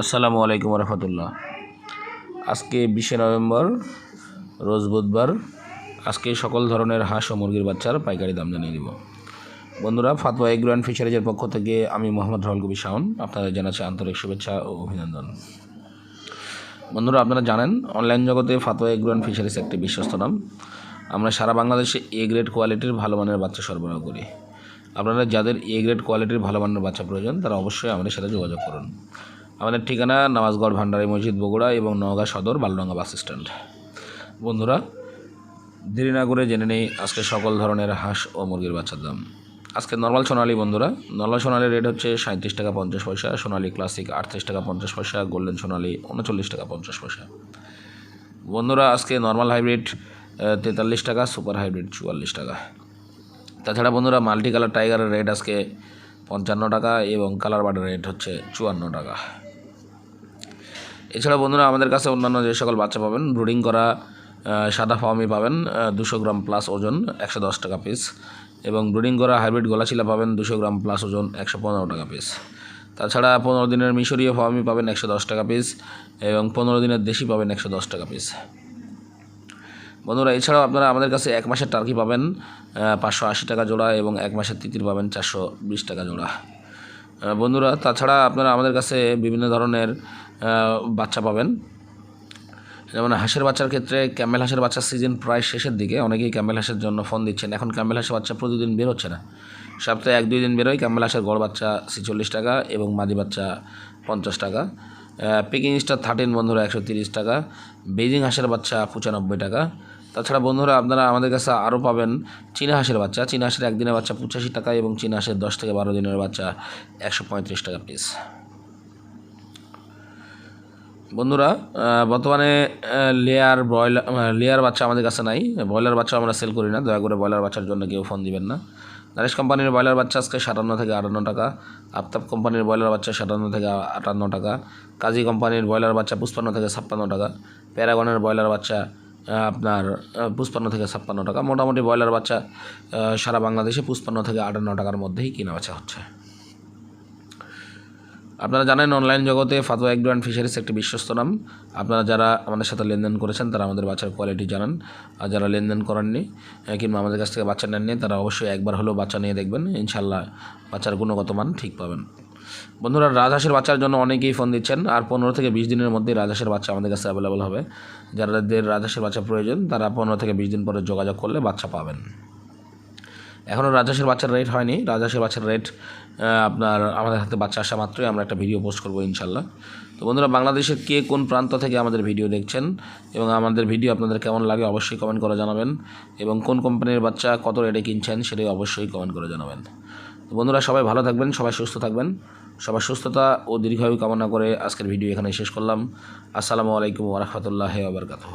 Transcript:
আসসালামু আলাইকুম রহমতুল্লাহ। আজকে বিশে নভেম্বর, রোজ বুধবার, আজকে সকল ধরনের হাঁস ও মুরগির বাচ্চার পাইকারি দাম জানিয়ে দিব। বন্ধুরা, ফাতোয়া এগ্রো অ্যান্ড ফিশারিজের পক্ষ থেকে আমি মোহাম্মদ রাহুল কবি শাওন, আপনাদের জানাচ্ছি আন্তরিক শুভেচ্ছা ও অভিনন্দন। বন্ধুরা, আপনারা জানেন, অনলাইন জগতে ফাতোয়া এগ্রো অ্যান্ড ফিশারিজ একটি বিশ্বস্ত নাম। আমরা সারা বাংলাদেশে এ গ্রেড কোয়ালিটির ভালো মানের বাচ্চা সরবরাহ করি। আপনারা যাদের এ গ্রেড কোয়ালিটির ভালো মানের বাচ্চা প্রয়োজন, তারা অবশ্যই আমাদের সাথে যোগাযোগ করুন। আমাদের ঠিকানা নামাজগড়, ভান্ডারি মসজিদ, বগুড়া এবং নওগাঁ সদর, বালডাঙ্গা বাস স্ট্যান্ড। বন্ধুরা, দেরি জেনে নেই আজকে সকল ধরনের হাঁস ও মুরগির বাচ্চার দাম। আজকে নর্মাল সোনালি বন্ধুরা নর্মাল সোনালির রেট হচ্ছে সাঁত্রিশ টাকা পঞ্চাশ পয়সা, সোনালি ক্লাসিক আটত্রিশ টাকা পঞ্চাশ পয়সা গোল্ডেন সোনালি উনচল্লিশ টাকা পঞ্চাশ পয়সা। বন্ধুরা, আজকে নর্মাল হাইব্রিড তেতাল্লিশ টাকা সুপার হাইব্রিড চুয়াল্লিশ টাকা। তাছাড়া বন্ধুরা মাল্টি কালার টাইগারের রেট আজকে পঞ্চান্ন টাকা এবং কালার বার্ডের রেট হচ্ছে চুয়ান্ন টাকা। এছাড়া বন্ধুরা আমাদের কাছে অন্যান্য যে সকল বাচ্চা পাবেন, ব্রুডিং করা সাদা ফার্মি পাবেন দুশো গ্রাম প্লাস ওজন একশো দশ টাকা পিস এবং ব্রুডিং করা হাইব্রিড গলাচিলা পাবেন দুশো গ্রাম প্লাস ওজন একশো পনেরো টাকা পিস তাছাড়া পনেরো দিনের মিশরীয় ফার্মি পাবেন একশো দশ টাকা পিস এবং পনেরো দিনের দেশি পাবেন একশো দশ টাকা পিস বন্ধুরা, এছাড়াও আপনারা আমাদের কাছে এক মাসের টার্কি পাবেন পাঁচশো আশি টাকা জোড়া এবং এক মাসের তিতির পাবেন চারশো বিশ টাকা জোড়া। বন্ধুরা, তাছাড়া আপনারা আমাদের কাছে বিভিন্ন ধরনের বাচ্চা পাবেন। যেমন হাঁসের বাচ্চার ক্ষেত্রে ক্যামেল হাঁসের বাচ্চার সিজন প্রায় শেষের দিকে, অনেকেই ক্যামেল হাঁসের জন্য ফোন দিচ্ছেন। এখন ক্যামেল হাঁসের বাচ্চা প্রতিদিন বের হচ্ছে না। সপ্তাহে এক দুই দিন বেরোয় ক্যামেল হাঁসের গড় বাচ্চা ছেচল্লিশ টাকা এবং মাদি বাচ্চা পঞ্চাশ টাকা। পিকিং স্টার থার্টিন বন্ধুরা, একশো তিরিশ টাকা। বেজিং হাঁসের বাচ্চা পঁচানব্বই টাকা। তাছাড়া বন্ধুরা আপনারা আমাদের কাছে আরও পাবেন চীনা হাঁসের বাচ্চা। চীনা হাঁসের একদিনের বাচ্চা পঁচাশি টাকা এবং চীনা হাঁসের দশ থেকে বারো দিনের বাচ্চা একশো পঁয়ত্রিশ টাকা পিস বন্ধুরা বর্তমানে লেয়ার ব্রয়লার লেয়ার বাচ্চা আমাদের কাছে নাই। ব্রয়লার বাচ্চা আমরা সেল করি না, দয়া করে ব্রয়লার বাচ্চার জন্য কেউ ফোন দিবেন না। নারেশ কোম্পানির ব্রয়লার বাচ্চা আজকে সাতান্ন থেকে আটান্ন টাকা, আফতাব কোম্পানির ব্রয়লার বাচ্চা সাতান্ন থেকে আটান্ন টাকা, কাজী কোম্পানির ব্রয়লার বাচ্চা পুষ্পান্ন থেকে ছাপ্পান্ন টাকা, প্যারাগনের ব্রয়লার বাচ্চা আপনার পুষ্পান্ন থেকে ছাপ্পান্ন টাকা। মোটামুটি ব্রয়লার বাচ্চা সারা বাংলাদেশে পুষ্পান্ন থেকে আটান্ন টাকার মধ্যেই কেনা বেচা হচ্ছে। আপনারা জানেন অনলাইন জগতে ফাতোয়া এগ্রো অ্যান্ড ফিশারিজ একটি বিশ্বস্ত নাম। আপনারা যারা আমাদের সাথে লেনদেন করেছেন, তারা আমাদের বাচ্চার কোয়ালিটি জানান। আর যারা লেনদেন করেননি কিংবা আমাদের কাছ থেকে বাচ্চা নেননি, তারা অবশ্যই একবার হলেও বাচ্চা নিয়ে দেখবেন। ইনশাল্লাহ বাচ্চার গুণগত মান ঠিক পাবেন। বন্ধুরা, রাজহাঁসের বাচ্চার জন্য অনেকেই ফোন দিচ্ছেন। আর পনেরো থেকে বিশ দিনের মধ্যেই রাজহাঁসের বাচ্চা আমাদের কাছে অ্যাভেলেবল হবে। যাদের রাজহাঁসের বাচ্চা প্রয়োজন, তারা পনেরো থেকে বিশ দিন পরে যোগাযোগ করলে বাচ্চা পাবেন। এখনও রাজহাঁসের বাচ্চার রেট হয়নি। রাজহাঁসের বাচ্চার রেট আপনার আমাদের হাতে বাচ্চা আসা মাত্রই আমরা একটা ভিডিও পোস্ট করব ইনশাল্লাহ। তো বন্ধুরা বাংলাদেশের কে কোন প্রান্ত থেকে আমাদের ভিডিও দেখছেন এবং আমাদের ভিডিও আপনাদের কেমন লাগে অবশ্যই কমেন্ট করে জানাবেন এবং কোন কোম্পানির বাচ্চা কত রেটে কিনছেন সেটাই অবশ্যই কমেন্ট করে জানাবেন। তো বন্ধুরা, সবাই ভালো থাকবেন, সবাই সুস্থ থাকবেন। সবার সুস্থতা ও দীর্ঘায়ু কামনা করে আজকের ভিডিও এখানে শেষ করলাম। আসসালামু আলাইকুম ওরহমতুল্লাহ আবরকাতহ